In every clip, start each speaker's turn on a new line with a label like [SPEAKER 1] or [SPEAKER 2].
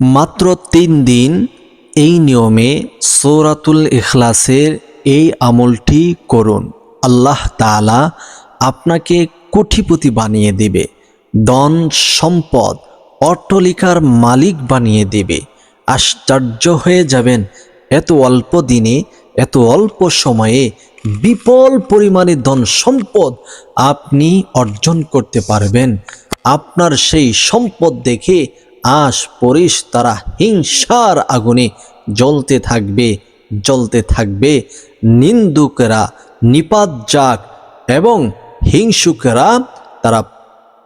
[SPEAKER 1] মাত্র তিন দিন এই নিয়মে সৌরাতুল ইখলাসের এই আমলটি করুন। আল্লাহ তাআলা আপনাকে কোটিপতি বানিয়ে দেবে, ধন, সম্পদ, অট্টলিকার মালিক বানিয়ে দেবে। আশ্চর্য হয়ে যাবেন, এত অল্প দিনে, এত অল্প সময়ে বিপুল পরিমাণে ধন সম্পদ আপনি অর্জন করতে পারবেন। আপনার সেই সম্পদ দেখে আশ পরিশ তারা হিংসার আগুনে জ্বলতে থাকবে জ্বলতে থাকবে। নিন্দুকেরা নিপাত যাক এবং হিংসুকেরা তারা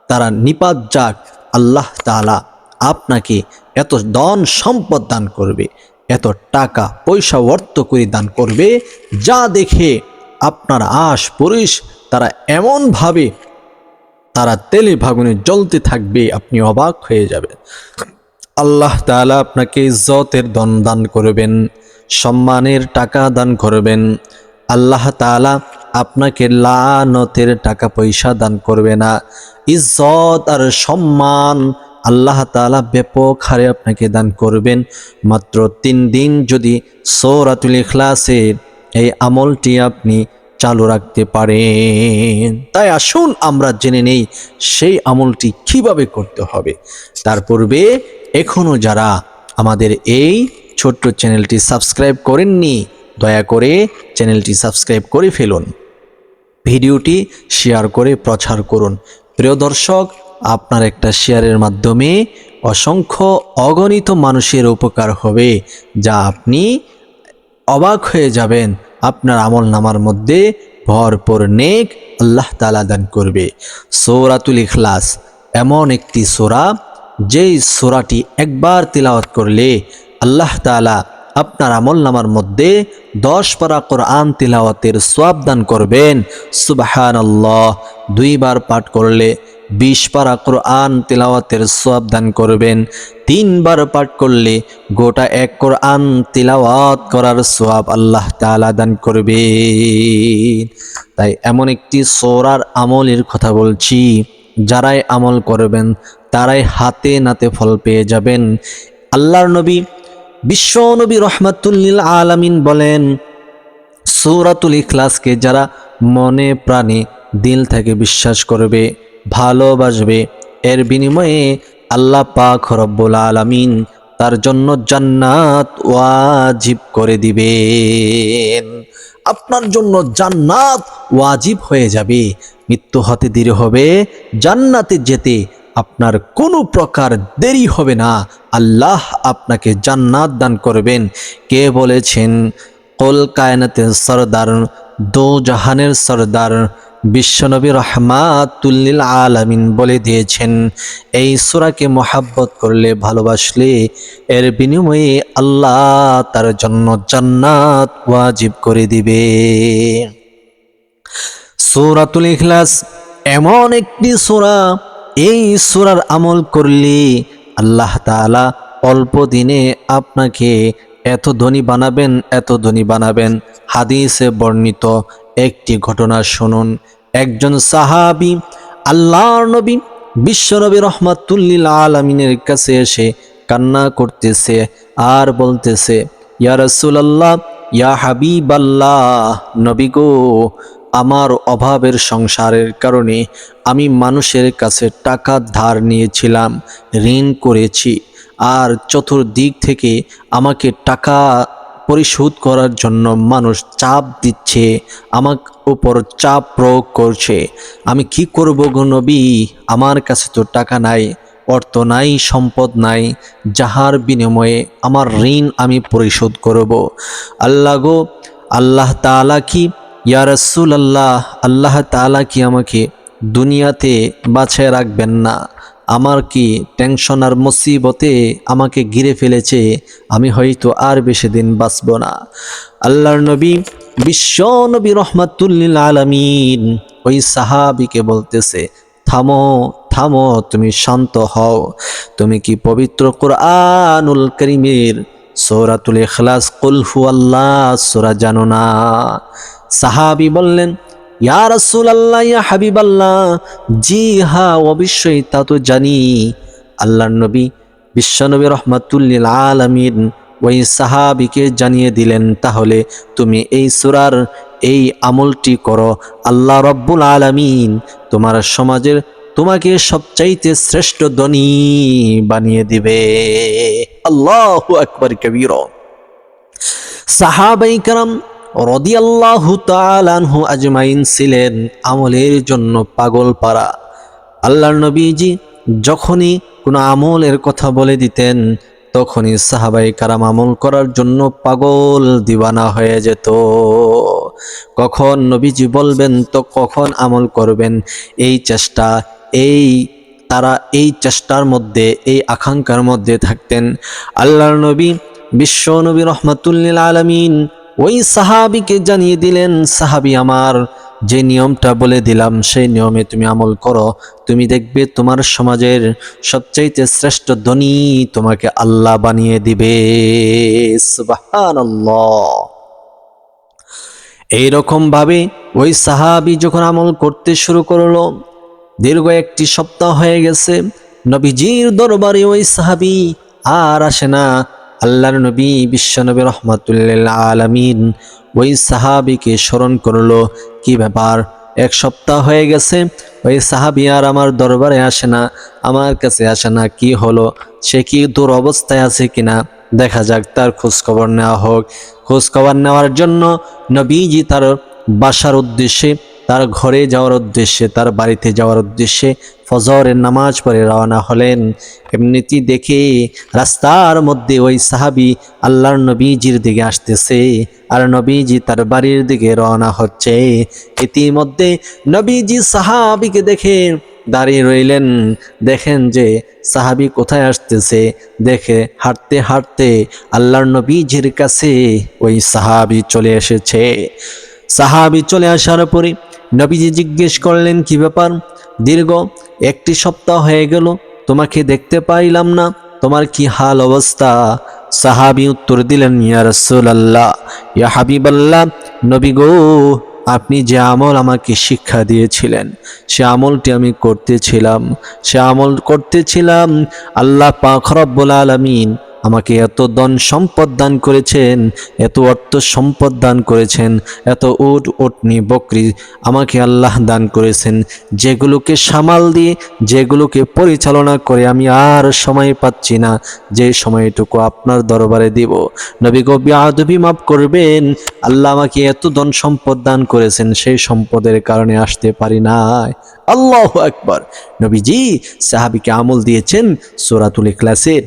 [SPEAKER 1] তারা নিপাত যাক আল্লাহ তাআলা আপনাকে এত ধন সম্পদ দান করবে, এত টাকা পয়সা অর্থ করে দান করবে, যা দেখে আপনার আশ পরিশ তারা এমনভাবে তারা তেলে ভাগুনে জ্বলতে থাকবে, আপনি অবাক হয়ে যাবেন। আল্লাহ তাআলা আপনাকে ইজ্জতের দন দান করবেন, সম্মানের টাকা দান করবেন, আল্লাহ তাআলা আপনাকে লানতের টাকা পয়সা দান করবে না। ইজ্জত আর সম্মান আল্লাহ তাআলা ব্যাপক হারে আপনাকে দান করবেন। মাত্র তিন দিন যদি সৌরাতুল ইখলাসের এই আমলটি আপনি চালু রাখতে পারেন। তাই আসুন আমরা জেনে নেই সেই আমলটি কীভাবে করতে হবে। তার পূর্বে এখনও যারা আমাদের এই ছোট্ট চ্যানেলটি সাবস্ক্রাইব করেননি, দয়া করে চ্যানেলটি সাবস্ক্রাইব করে ফেলুন। ভিডিওটি শেয়ার করে প্রচার করুন। প্রিয় দর্শক, আপনার একটা শেয়ারের মাধ্যমে অসংখ্য অগণিত মানুষের উপকার হবে, যা আপনি অবাক হয়ে যাবেন। আপনার আমল নামার মধ্যে ভরপুর নেক আল্লাহ তালা দান করবে। সৌরাতুল ইখলাস এমন একটি সোরা, যেই সোরাটি একবার তিলাওয়াত করলে আল্লাহ তালা আপনার আমল নামার মধ্যে দশ পারা কোরআন তিলাওয়াতের সোয়াব করবেন। সুবাহান আল্লাহ দুইবার পাঠ করলে বিশ পারা কোরআন তিলাওয়াতের সোয়াব দান করবেন। তিনবার পাঠ করলে গোটা এক কোরআন তিলাওয়াত করার সোয়াব আল্লাহ তাআলা দান করবে তাই এমন একটি সোরার আমলের কথা বলছি, যারাই আমল করবেন তারাই হাতে নাতে ফল পেয়ে যাবেন। আল্লাহর নবী, বিশ্ব নবী রহমাতুল্লিল আলামিন বলেন সৌরাতুল ইখলাসকে যারা মনে প্রাণে দিল থেকে বিশ্বাস করবে ভালোবাসবে। এর বিনিময়ে আল্লাহ পাক রব্বুল আলামিন তার জন্য জান্নাত ওয়াজিব করে দিবেন। আপনার জন্য জান্নাত ওয়াজিব হয়ে যাবে। মৃত্যু হতে দেরি হবে, জান্নাতে যেতে আপনার কোনো প্রকার দেরি হবে না। আল্লাহ আপনাকে জান্নাত দান করবেন। কে বলেছেন? কল কায়নাতের সরদার, দো জাহানের সরদার বিশ্বনবী রহমাতুল্লিল আলামিন বলে দিয়েছেন, এই সুরাকে মোহাব্বত করলে ভালোবাসলে এর বিনিময়ে আল্লাহ তার জন্য জান্নাত ওয়াজিব করে দিবে। সূরাতুল ইখলাস এমন একটি সূরা, এই সূরার আমল করলে আল্লাহ তাআলা অল্প দিনে আপনাকে এত ধনী বানাবেন, এত ধনী বানাবেন। হাদিসে বর্ণিত একটি ঘটনা শুনুন। একজন সাহাবি আল্লাহর নবী বিশ্বনবী রহমাতুল্লিল আলমিনের কাছে এসে কান্না করতেছে আর বলতেছে, ইয়া রাসূলুল্লাহ, ইয়া হাবিব আল্লাহ নবী গো, আমার অভাবের সংসারের কারণে আমি মানুষের কাছে টাকা ধার নিয়েছিলাম, ঋণ করেছি, আর চতুর্দিক থেকে আমাকে টাকা পরিশোধ করার জন্য মানুষ চাপ দিচ্ছে, আমার উপর চাপ প্রয়োগ করছে। আমি কি করব গো নবী? আমার কাছে তো টাকা নাই, অর্থ নাই, সম্পদ নাই, যাহার বিনিময়ে আমার ঋণ আমি পরিশোধ করব। আল্লাহ গো, আল্লাহ তাআলা কি? ইয়া রাসূল আল্লাহ আল্লাহ তাআলা কি আমাকে দুনিয়াতে বাছায় রাখবেন না? আমার কি টেনশন আর মুসিবতে আমাকে ঘিরে ফেলেছে? আমি হয়তো আর বেশি দিন বাঁচব না। আল্লাহর নবী, বিশ্ব নবী রহমাতুল্লিল আলামিন ওই সাহাবিকে বলতেছে, থামো থামো, তুমি শান্ত হও। তুমি কি পবিত্র কোরআনুল করিমের সৌরাতুল ইখলাস? কুল আল্লাহ সোরা জানো না সাহাবি বললেন ইয়া রাসূল আল্লাহ ইয়া হাবিব আল্লাহ জি, হা, অবশ্যই তা তো জানি। আল্লাহর নবী, বিশ্বনবী রহমাতুল্লিল আলমিন ওই সাহাবিকে জানিয়ে দিলেন, তাহলে তুমি এই সুরার এই আমলটি করো। আল্লাহ রব্বুল আলমিন তোমার সমাজের তোমাকে সবচাইতে শ্রেষ্ঠ ধনী বানিয়ে দিবে। আল্লাহ আকবর, কবির। সাহাবাই কারাম রদিয়াল্লাহু তালানহু আজমাইন ছিলেন আমলের জন্য পাগল পারা আল্লাহর নবীজি যখনই কোনো আমলের কথা বলে দিতেন, তখনই সাহাবাই কারাম আমল করার জন্য পাগল দিবানা হয়ে যেত। কখন নবীজি বলবেন, তো কখন আমল করবেন? এই চেষ্টা, এই তারা এই চেষ্টার মধ্যে, এই আকাঙ্ক্ষার মধ্যে থাকতেন। আল্লাহর নবী বিশ্ব নবী রহমাতুল্লিল আলমিন ওই সাহাবিকে জানিয়ে দিলেন, সাহাবি আমার, যে নিয়মটা বলে দিলাম, সেই নিয়মে তুমি আমল করো। তুমি দেখবে তোমার সমাজের সবচাইতে শ্রেষ্ঠ ধনী তোমাকে আল্লাহ বানিয়ে দিবে। সুবহানাল্লাহ। এইরকম ভাবে ওই সাহাবি যখন আমল করতে শুরু করল, দীর্ঘ একটি সপ্তাহ হয়ে গেছে, নবীজির দরবারে ওই সাহাবি আর আসে না। আল্লাহর নবী বিশ্বনবী রহমাতুল্লাহ আলমিন ওই সাহাবিকে স্মরণ করল। কি ব্যাপার? এক সপ্তাহ হয়ে গেছে, ওই সাহাবি আর আমার দরবারে আসে না, আমার কাছে আসে না, কি হলো? সে কি দূর অবস্থায় আছে কিনা? দেখা যাক, তার খোঁজখবর নেওয়া হোক। খোঁজখবর নেওয়ার জন্য নবীজি তার বাসার উদ্দেশ্যে তার ঘরে যাওয়ার উদ্দেশ্যে, তার বাড়িতে যাওয়ার উদ্দেশ্যে ফজরের নামাজ পড়ে রওনা হলেন। এমনিতেই দেখে রাস্তার মধ্যে ওই সাহাবি আল্লাহর নবীজির দিকে আসতেছে আর নবীজি তার বাড়ির দিকে রওনা হচ্ছে। ইতিমধ্যে নবীজি সাহাবিকে দেখে দাঁড়িয়ে রইলেন। দেখেন যে সাহাবি কোথায় আসতেছে, দেখে হাঁটতে হাঁটতে আল্লাহর নবীজির কাছে ওই সাহাবি চলে এসেছে। সাহাবি চলে আসার পরে নবীজি জিজ্ঞেস করলেন, কি ব্যাপার? দীর্ঘ একটি সপ্তাহ হয়ে গেল, তোমাকে দেখতে পাইলাম না, তোমার কি হাল অবস্থা? সাহাবি উত্তর দিলেন, ইয়া রাসূলুল্লাহ, ইয়া হাবিবাল্লাহ, নবী গো, আপনি যে আমল আমাকে শিক্ষা দিয়েছিলেন, সে আমলটি আমি করতেছিলাম, সে আমল করতেছিলাম, আল্লাহ পাক রব্বুল আলামিন আমাকে এত ধন সম্পদ দান করেছেন, এত অর্থ সম্পদ দান করেছেন, এত উট, উটনি, বকরি আমাকে আল্লাহ দান করেছেন। যেগুলোকে সামাল দিয়ে, যেগুলোকে পরিচালনা করে আমি আর সময় পাচ্ছি না, যে সময়টুকু আপনার দরবারে দিব। নবী গবি আদবি মাফ করবেন, আল্লাহ আমাকে এত ধন সম্পদ দান করেছেন, সেই সম্পদের কারণে আসতে পারি নাই। আল্লাহ একবার নবীজি সাহাবিকে আমল দিয়েছেন সোরাতুল ইখলাসের।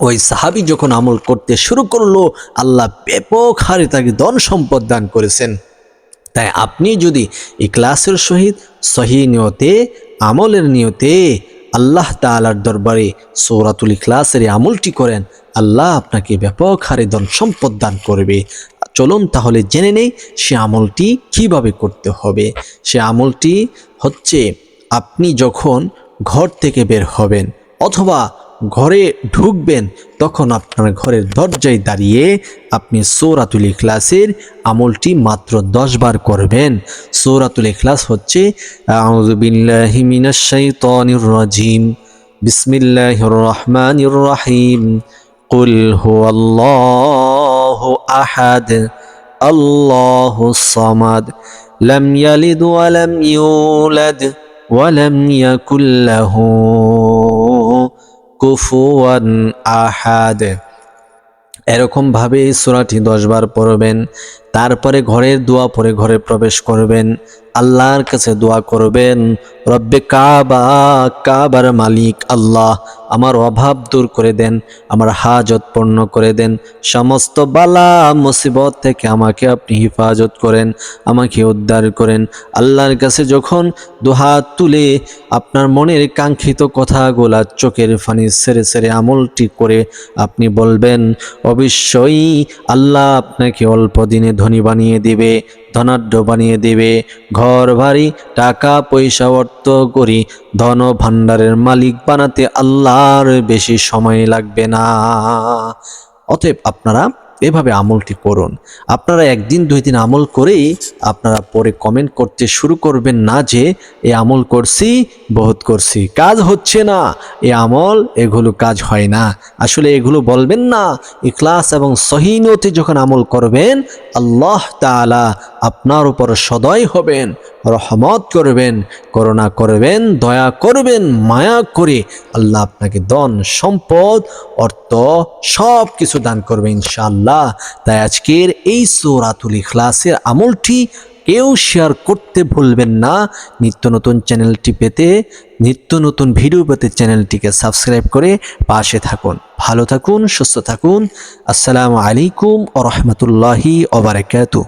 [SPEAKER 1] ওই সাহাবি যখন আমল করতে শুরু করল, আল্লাহ ব্যাপক হারে তাকে ধন সম্পদ দান করেছেন। তাই আপনি যদি ইকলাসের সহিত, সহি নিয়তে, আমলের নিয়তে আল্লাহ তালার দরবারে সৌরাতুল ইখলাসের আমলটি করেন, আল্লাহ আপনাকে ব্যাপক হারে ধন সম্পদ দান করবে। চলুন তাহলে জেনে নেই সে আমলটি কীভাবে করতে হবে। সে আমলটি হচ্ছে, আপনি যখন ঘর থেকে বের হবেন অথবা ঘরে ঢুকবেন তখন আপনার ঘরের দরজায় দাঁড়িয়ে আপনি সৌরাতুল ইখলাসের আমলটি মাত্র দশ বার করবেন সৌরাতুল ইখলাস হচ্ছে আউযু বিল্লাহি মিনাশ শাইতানির রাজিম বিসমিল্লাহির রহমানির রহিম قل هو الله أحد الله الصمد لم يلد ولم يولد ولم يكن له কুফুয়ান আহাদ। এরকমভাবে এই সূরাটি দশবার পড়বেন তারপরে ঘরের দোয়া পরে ঘরে প্রবেশ করবেন আল্লাহর কাছে দোয়া করবেন, রব্বে কাবা, কাবার মালিক আল্লাহ, আমার অভাব দূর করে দেন, আমার হাজত পূর্ণ করে দেন, সমস্ত বালা, মুসিবত থেকে আমাকে আপনি হিফাজত করেন, আমাকে উদ্ধার করেন। আল্লাহর কাছে যখন দুহাত তুলে আপনার মনের কাঙ্ক্ষিত কথাগুলা চোখের ফানি সেরে সেরে আমলটি করে আপনি বলবেন, অবশ্যই আল্লাহ আপনাকে অল্প দিনে ধনী বানিয়ে দিবে। ধনাঢ্য বানিয়ে দেবে। ঘর বাড়ি টাকা পয়সা অর্থ করি। ধন ভাণ্ডারের মালিক বানাতে আল্লাহর বেশি সময় লাগবে না। অতএব আপনারা এভাবে আমলটি করুন। আপনারা একদিন, দুই দিন আমল করেই আপনারা পরে কমেন্ট করতে শুরু করবেন না যে, এ আমল করছি, বহুত করছি। কাজ হচ্ছে না। এ আমল, এগুলো কাজ হয় না। আসলে এগুলো বলবেন না। ইখলাস এবং সহিনতে যখন আমল করবেন, আল্লাহ তাআলা আপনার উপর সদয় হবেন, রহমত করবেন, করুণা করবেন, দয়া করবেন, মায়া করে আল্লাহ আপনাকে ধন, সম্পদ, অর্থ সব কিছু দান করবে ইনশাআল্লাহ। তাই আজকের এই সৌরাতুল ইখলাসের আমলটি কেউ শেয়ার করতে ভুলবেন না। নিত্য নতুন চ্যানেলটি পেতে, নিত্য নতুন ভিডিও পেতে চ্যানেলটিকে সাবস্ক্রাইব করে পাশে থাকুন। ভালো থাকুন, সুস্থ থাকুন। আসসালামু আলাইকুম ও রহমতুল্লাহি ওবরাকাতুহ